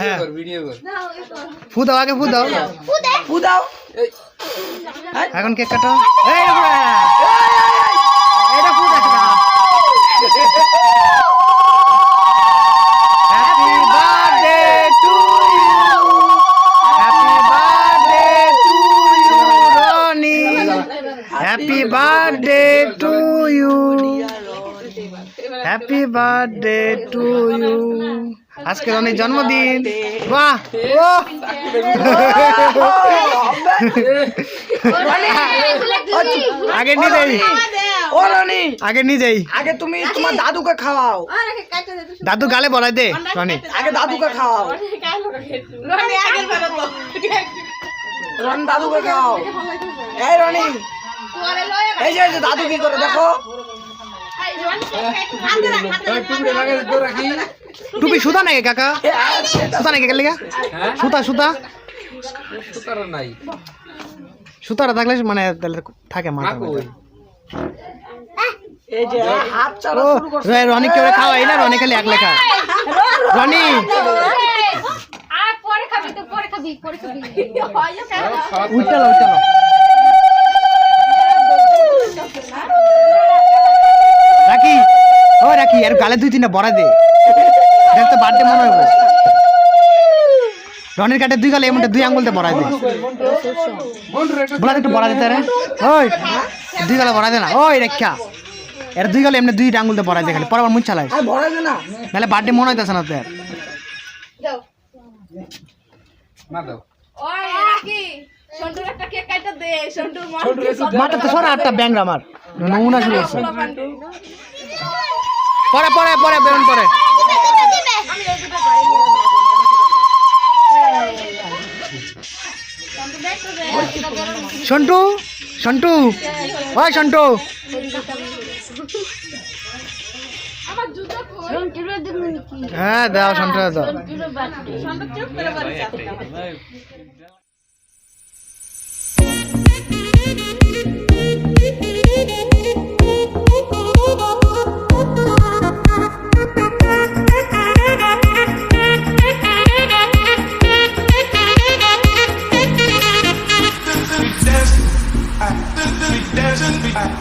হ্যাঁ। কর ভিডিও কর। ফু দাও আগে ফু দাও। ফু দাও। এখন কেক কাটো। এই এটা ফু দাও। Happy birthday to you happy birthday to you আজকে রনির জন্মদিন। বাহ! ও আগে নিয়ে যাই ও রনি। আগে নিয়ে যাই আগে তুমি তোমার দাদুকে খাওয়াও। দাদু গালে বলাই দে রনি। আগে দাদুকে খাওয়াও। রনি দাদুকে খাওয়াও। এই রনি। এই যে দাদু কি করে দেখো। টুপি সুতা নাকি কাকা? সুতা নাকি গেলে হ্যাঁ? সুতা সুতা? সুতার নাই। সুতাটা থাকলে মানে তাহলে থাকে মাথা রনি কেউ খাওয়াই না? রনি খালি এক লেখা। রনি! আর পরে খাবি তো পরে খাবি পরে খাবি উল্টালো উল্টালো রাখি ও রাখি আর গালে দুই তিনটা বড়া দে। দেখ তো বার্থডে মনে হবে রনির কাটে দুই গালে এমনটা দুই আঙ্গুলতে বড়াই দে। বলা একটু বড়া দিতে রে। ওই দুই গালে বড়া দে না। ওই রেখা। এর দুই গালে এমনি দুই আঙ্গুলতে বড়াই দে খালি পরে আবার মুখ চালাই। আর ভরে দে না। নাহলে বার্থডে মনে হইতেছে না তোর। মা দাও। ওই রাকি সন্টুর একটা কেক কাটা দে। সন্টুর মন মাথা তো সরা আটটা ব্যাংক আমার। নমুনা শুরু হচ্ছে পরে পরে পরে বেরোন পরে। সন্টু সন্টু ওই সন্টু হ্যাঁ দাও সন্টু দাও।